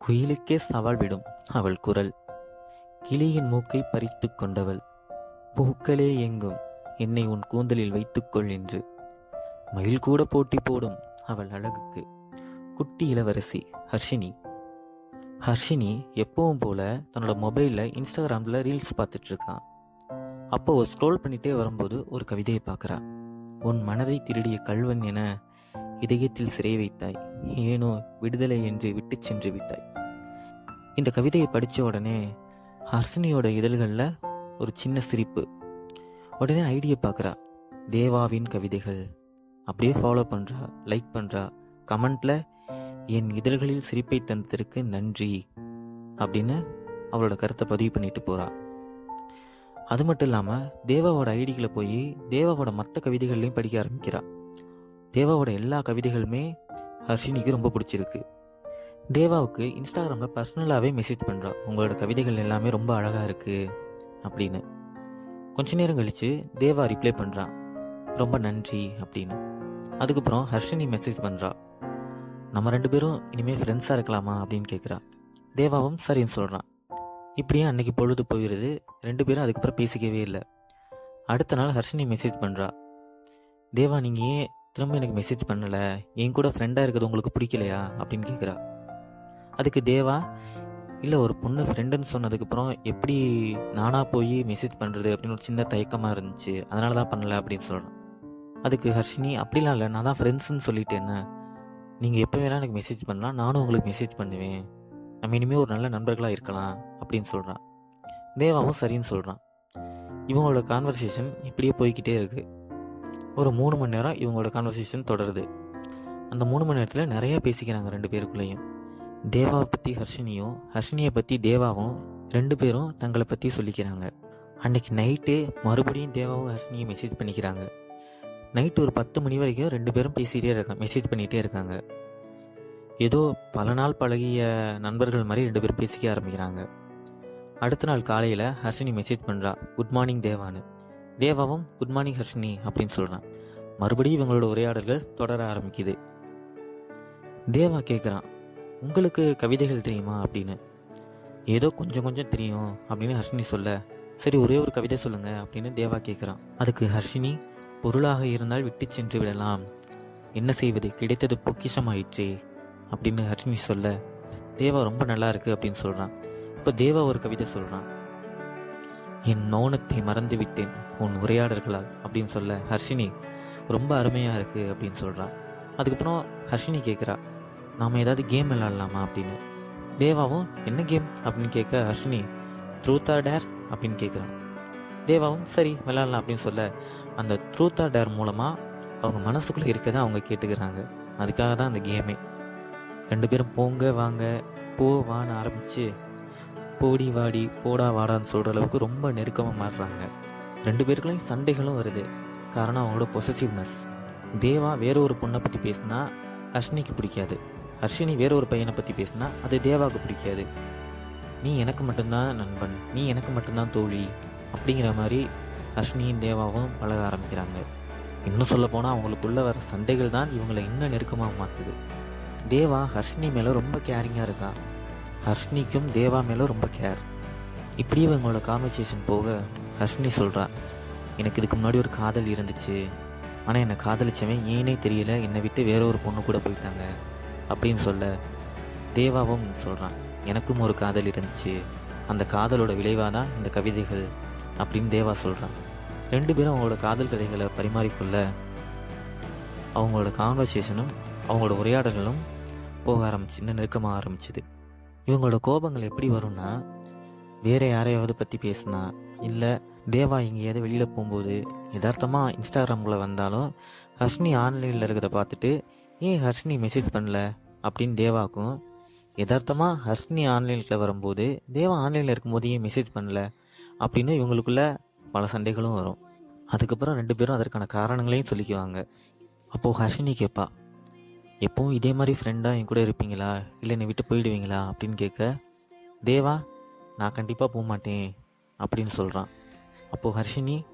குயிலுக்கே சவால் விடும் அவள் குரல். கிளியின் மூக்கை பறித்து கொண்டவள். பூக்களே எங்கும் என்னை உன் கூந்தலில் வைத்துக்கொள் என்று. மயில் கூட போட்டி போடும் அவள் அழகுக்கு. குட்டி இளவரசி ஹர்ஷினி. ஹர்ஷினி எப்பவும் போல தன்னோட மொபைல்ல இன்ஸ்டாகிராம்ல ரீல்ஸ் பார்த்துட்டு இருக்கான் அப்போ ஸ்க்ரோல் பண்ணிட்டே வரும்போது ஒரு கவிதையை பார்க்கறா. உன் மனதை திருடிய கல்வன் என இதயத்தில் சிறை வைத்தாய். ஏனோ விடுதலை என்று விட்டு சென்று விட்டாய். இந்த கவிதையை படித்த உடனே ஹர்ஷினியோட இதழ்களில் ஒரு சின்ன சிரிப்பு. உடனே ஐடியை பார்க்குறா தேவாவின் கவிதைகள். அப்படியே ஃபாலோ பண்ணுறா லைக் பண்ணுறா கமெண்ட்டில் என் இதழ்களில் சிரிப்பை தந்ததற்கு நன்றி அப்படின்னு அவளோட கருத்தை பதிவு பண்ணிட்டு போகிறா அது மட்டும் இல்லாமல் தேவாவோட ஐடிகளை போய் தேவாவோட மற்ற கவிதைகள்லையும் படிக்க ஆரம்பிக்கிறா. தேவாவோட எல்லா கவிதைகளுமே ஹர்ஷினிக்கு ரொம்ப பிடிச்சிருக்கு. தேவாவுக்கு இன்ஸ்டாகிராமில் பர்சனலாகவே மெசேஜ் பண்ணுறான் உங்களோட கவிதைகள் எல்லாமே ரொம்ப அழகாக இருக்குது அப்படின்னு. கொஞ்ச நேரம் கழித்து தேவா ரிப்ளை பண்ணுறான் ரொம்ப நன்றி அப்படின்னு. அதுக்கப்புறம் ஹர்ஷினி மெசேஜ் பண்ணுறா நம்ம ரெண்டு பேரும் இனிமேல் ஃப்ரெண்ட்ஸாக இருக்கலாமா அப்படின்னு கேட்குறா தேவாவும் சரின்னு சொல்கிறான் இப்படியே அன்னைக்கு பொழுது போயிடுது ரெண்டு பேரும் அதுக்கப்புறம் பேசிக்கவே இல்லை. அடுத்த நாள் ஹர்ஷினி மெசேஜ் பண்ணுறா தேவா நீங்கள் ஏன் திரும்ப எனக்கு மெசேஜ் பண்ணலை. என் கூட ஃப்ரெண்டாக இருக்கிறது உங்களுக்கு பிடிக்கலையா? அப்படின்னு கேட்குறா அதுக்கு தேவா இல்லை ஒரு பொண்ணு ஃப்ரெண்டுன்னு சொன்னதுக்கப்புறம் எப்படி நானாக போய் மெசேஜ் பண்ணுறது அப்படின்னு ஒரு சின்ன தயக்கமாக இருந்துச்சு. அதனால தான் பண்ணல அப்படின்னு சொல்றான். அதுக்கு ஹர்ஷினி அப்படிலாம் இல்லை நான் தான் ஃப்ரெண்ட்ஸ்னு என்ன நீங்கள் எப்போ வேணால் எனக்கு மெசேஜ் பண்ணலாம். நானும் உங்களுக்கு மெசேஜ் பண்ணுவேன். நம்ம இனிமேல் ஒரு நல்ல நண்பர்களாக இருக்கலாம். அப்படின்னு சொல்கிறான் தேவாவும் சரின்னு சொல்கிறான் இவங்களோட கான்வர்சேஷன் இப்படியே போய்கிட்டே இருக்குது ஒரு மூணு மணி நேரம் இவங்களோட கான்வர்சேஷன் தொடருது. அந்த மூணு மணி நேரத்தில் நிறைய பேசிக்கிறாங்க ரெண்டு பேருக்குள்ளேயும். தேவாவை பற்றி ஹர்ஷினியும் ஹர்ஷினியை பற்றி தேவாவும் ரெண்டு பேரும் தங்களை பற்றி சொல்லிக்கிறாங்க. அன்னைக்கு நைட்டு மறுபடியும் தேவாவும் ஹர்ஷினியும் மெசேஜ் பண்ணிக்கிறாங்க. நைட்டு ஒரு பத்து மணி வரைக்கும் ரெண்டு பேரும் பேசிகிட்டே இருக்காங்க மெசேஜ் பண்ணிகிட்டே இருக்காங்க. ஏதோ பல நாள் பழகிய நண்பர்கள் மாதிரி ரெண்டு பேரும் பேசிக்க ஆரம்பிக்கிறாங்க. அடுத்த நாள் காலையில் ஹர்ஷினி மெசேஜ் பண்ணுறா குட் மார்னிங் தேவான்னு. தேவாவும் குட் மார்னிங் ஹர்ஷினி அப்படின்னு சொல்கிறான் மறுபடியும் இவங்களோட உரையாடல்கள் தொடர ஆரம்பிக்குது. தேவா கேட்குறான் உங்களுக்கு கவிதைகள் தெரியுமா? அப்படின்னு. ஏதோ கொஞ்சம் கொஞ்சம் தெரியும் அப்படின்னு ஹர்ஷினி சொல்ல சரி ஒரே ஒரு கவிதை சொல்லுங்க அப்படின்னு தேவா கேட்குறான் அதுக்கு ஹர்ஷினி பொருளாக இருந்தால் விட்டு சென்று விடலாம். என்ன செய்வது? கிடைத்தது பொக்கிஷமாயிற்றே அப்படின்னு ஹர்ஷினி சொல்ல தேவா ரொம்ப நல்லா இருக்கு அப்படின்னு சொல்கிறான் இப்போ தேவா ஒரு கவிதை சொல்கிறான் என் மௌனத்தை மறந்து விட்டேன் உன் உரையாடல்களால் அப்படின்னு சொல்ல ஹர்ஷினி ரொம்ப அருமையாக இருக்குது அப்படின்னு சொல்கிறான் அதுக்கப்புறம் ஹர்ஷினி கேட்குறா நாம் ஏதாவது கேம் விளாடலாமா அப்படின்னு. தேவாவும் என்ன கேம்? அப்படின்னு கேட்க ஹர்ஷினி ட்ரூத் டேர் அப்படின்னு கேட்குறான் தேவாவும் சரி விளாட்லாம் அப்படின்னு சொல்ல அந்த ட்ரூத் டேர் மூலமாக அவங்க மனசுக்குள்ளே இருக்கதை அவங்க கேட்டுக்கிறாங்க. அதுக்காக தான் அந்த கேமே. ரெண்டு பேரும் போங்க வாங்க போ வான்னு ஆரம்பித்து போடி வாடி போடா வாடான்னு சொல்ற அளவுக்கு ரொம்ப நெருக்கமாக மாறுறாங்க. ரெண்டு பேருக்குள்ளேயும் சண்டைகளும் வருது. காரணம் அவங்களோட பொசசிவ்னஸ் தேவா வேற ஒரு பொண்ணை பற்றி பேசினா ஹர்ஷினிக்கு பிடிக்காது. ஹர்ஷினி வேற ஒரு பையனை பற்றி பேசினா அது தேவாவுக்கு பிடிக்காது. நீ எனக்கு மட்டும்தான் நண்பன் நீ எனக்கு மட்டும்தான் தோழி அப்படிங்கிற மாதிரி ஹர்ஷினியும் தேவாவும் பழக ஆரம்பிக்கிறாங்க. இன்னும் சொல்ல போனால் அவங்களுக்குள்ள வர சண்டைகள் தான் இவங்களை இன்னும் நெருக்கமாக மாற்றுது தேவா ஹர்ஷினி மேலே ரொம்ப கேரிங்காக இருக்கா? ஹர்ஷினிக்கும் தேவா மேலே ரொம்ப கேர் இப்படி இவங்களோட கான்வர்சேஷன் போக ஹர்ஷினி சொல்கிறா எனக்கு இதுக்கு முன்னாடி ஒரு காதல் இருந்துச்சு. ஆனால் என்னை காதலிச்சவன் ஏனே தெரியல. என்னை விட்டு வேற ஒரு பொண்ணு கூட போயிட்டாங்க. அப்படின்னு சொல்ல தேவாவும் சொல்கிறான் எனக்கும் ஒரு காதல் இருந்துச்சு. அந்த காதலோட விளைவாக தான் இந்த கவிதைகள். அப்படின்னு தேவா சொல்கிறான் ரெண்டு பேரும் அவங்களோட காதல் கதைகளை பரிமாறிக்கொள்ள அவங்களோட கான்வர்சேஷனும் அவங்களோட உரையாடல்களும் போக ஆரம்பிச்சு இன்னும் நெருக்கமாக ஆரம்பிச்சுது. இவங்களோட கோபங்கள் எப்படி வரும்னா வேற யாரையாவது பற்றி பேசினா இல்லை தேவா எங்கேயாவது வெளியில் போகும்போது யதார்த்தமாக இன்ஸ்டாகிராமில் வந்தாலும் ஹர்ஷினி ஆன்லைனில் இருக்கிறத பார்த்துட்டு ஏன் ஹர்ஷினி மெசேஜ் பண்ணல? அப்படின்னு தேவாக்கும். யதார்த்தமாக ஹர்ஷினி ஆன்லைனில் வரும்போது தேவா ஆன்லைனில் இருக்கும்போது ஏன் மெசேஜ் பண்ணல? அப்படின்னு இவங்களுக்குள்ள பல சண்டைகளும் வரும். அதுக்கப்புறம் ரெண்டு பேரும் அதற்கான காரணங்களையும் சொல்லிக்குவாங்க. அப்போது ஹர்ஷினி கேட்பா எப்பவும் இதே மாதிரி ஃப்ரெண்டாக என் கூட இருப்பீங்களா? இல்லை என்னை விட்டு போயிடுவீங்களா? அப்படின்னு கேட்க தேவா நான் கண்டிப்பாக போக மாட்டேன் அப்படின்னு சொல்கிறான் அப்போது ஹர்ஷினி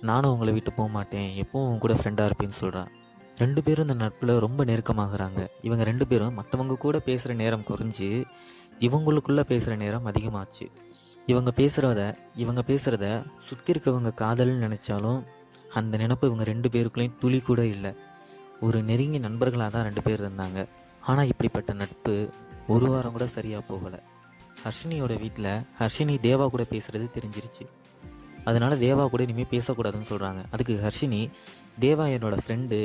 நானும் உங்களை விட்டு போக மாட்டேன் எப்பவும் உன் கூட ஃப்ரெண்டாக இருப்பேன்னு சொல்கிறான் ரெண்டு பேரும் இந்த நட்பில் ரொம்ப நெருக்கமாகறாங்க. இவங்க ரெண்டு பேரும் மற்றவங்க கூட பேசுகிற நேரம் குறைஞ்சு இவங்களுக்குள்ளே பேசுகிற நேரம் அதிகமாச்சு. இவங்க பேசுகிறத இவங்க பேசுகிறத சுற்றி இருக்கவங்க காதல்னு நினச்சாலும் அந்த நினப்பு இவங்க ரெண்டு பேருக்குள்ளேயும் துளி கூட இல்லை. ஒரு நெருங்கிய நண்பர்களாக தான் ரெண்டு பேர் இருந்தாங்க. ஆனால் இப்படிப்பட்ட நட்பு ஒரு வாரம் கூட சரியாக போகலை. ஹர்ஷினியோட வீட்டில் ஹர்ஷினி தேவா கூட பேசுகிறது தெரிஞ்சிருச்சு. அதனால தேவா கூட இனிமேல் பேசக்கூடாதுன்னு சொல்கிறாங்க அதுக்கு ஹர்ஷினி தேவா என்னோட ஃப்ரெண்டு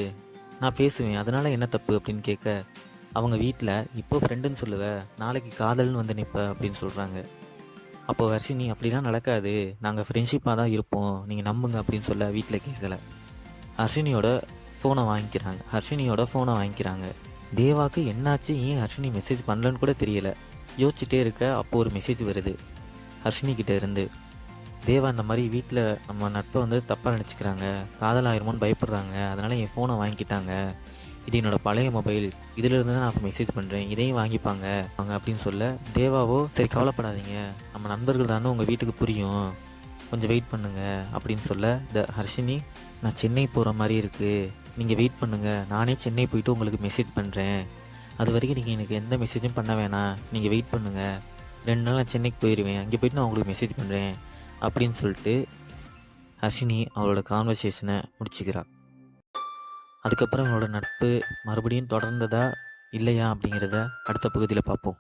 நான் பேசுவேன். அதனால் என்ன தப்பு? அப்படின்னு கேட்க அவங்க வீட்டில் இப்போ ஃப்ரெண்டுன்னு சொல்லுவேன் நாளைக்கு காதல்னு வந்து நிற்பேன் அப்படின்னு சொல்கிறாங்க அப்போது ஹர்ஷினி அப்படிலாம் நடக்காது. நாங்கள் ஃப்ரெண்ட்ஷிப்பாக தான் இருப்போம். நீங்கள் நம்புங்க. அப்படின்னு சொல்ல வீட்டில் கேட்கல. ஹர்ஷினியோட ஃபோனை வாங்கிக்கிறாங்க. ஹர்ஷினியோட ஃபோனை வாங்கிக்கிறாங்க. தேவாக்கு என்னாச்சு? ஏன் ஹர்ஷினி மெசேஜ் பண்ணலன்னு கூட தெரியல. யோசிச்சுட்டே இருக்க அப்போ ஒரு மெசேஜ் வருது. ஹர்ஷினி கிட்ட இருந்து தேவா இந்த மாதிரி வீட்டில் நம்ம நட்பை வந்து தப்பாக நினச்சிக்கிறாங்க. காதல் ஆயிருமோன்னு பயப்படுறாங்க. அதனால என் ஃபோனை வாங்கிக்கிட்டாங்க. இது என்னோட பழைய மொபைல் இதில் இருந்து தான் நான் மெசேஜ் பண்ணுறேன் இதையும் வாங்கிப்பாங்க. அவங்க அப்படின்னு சொல்ல தேவாவோ சரி கவலைப்படாதீங்க. நம்ம நண்பர்கள் தானே உங்கள் வீட்டுக்கு புரியும். கொஞ்சம் வெயிட் பண்ணுங்க. அப்படின்னு சொல்ல த ஹர்ஷினி நான் சென்னை போகிற மாதிரி இருக்குது நீங்கள் வெயிட் பண்ணுங்கள் நானே சென்னை போயிட்டு உங்களுக்கு மெசேஜ் பண்ணுறேன் அது வரைக்கும் நீங்கள் எனக்கு எந்த மெசேஜும் பண்ண வேணாம். நீங்கள் வெயிட் பண்ணுங்கள் ரெண்டு நாள் நான் சென்னைக்கு போயிடுவேன் அங்கே போயிட்டு நான் உங்களுக்கு மெசேஜ் பண்ணுறேன் அப்படின்னு சொல்லிட்டு ஹர்ஷினி அவளோட கான்வர்சேஷனை முடிச்சுக்கிறாள் அதுக்கப்புறம் அவளோட நட்பு மறுபடியும் தொடர்ந்ததா இல்லையா அப்படிங்கிறத அடுத்த பகுதியில் பார்ப்போம்.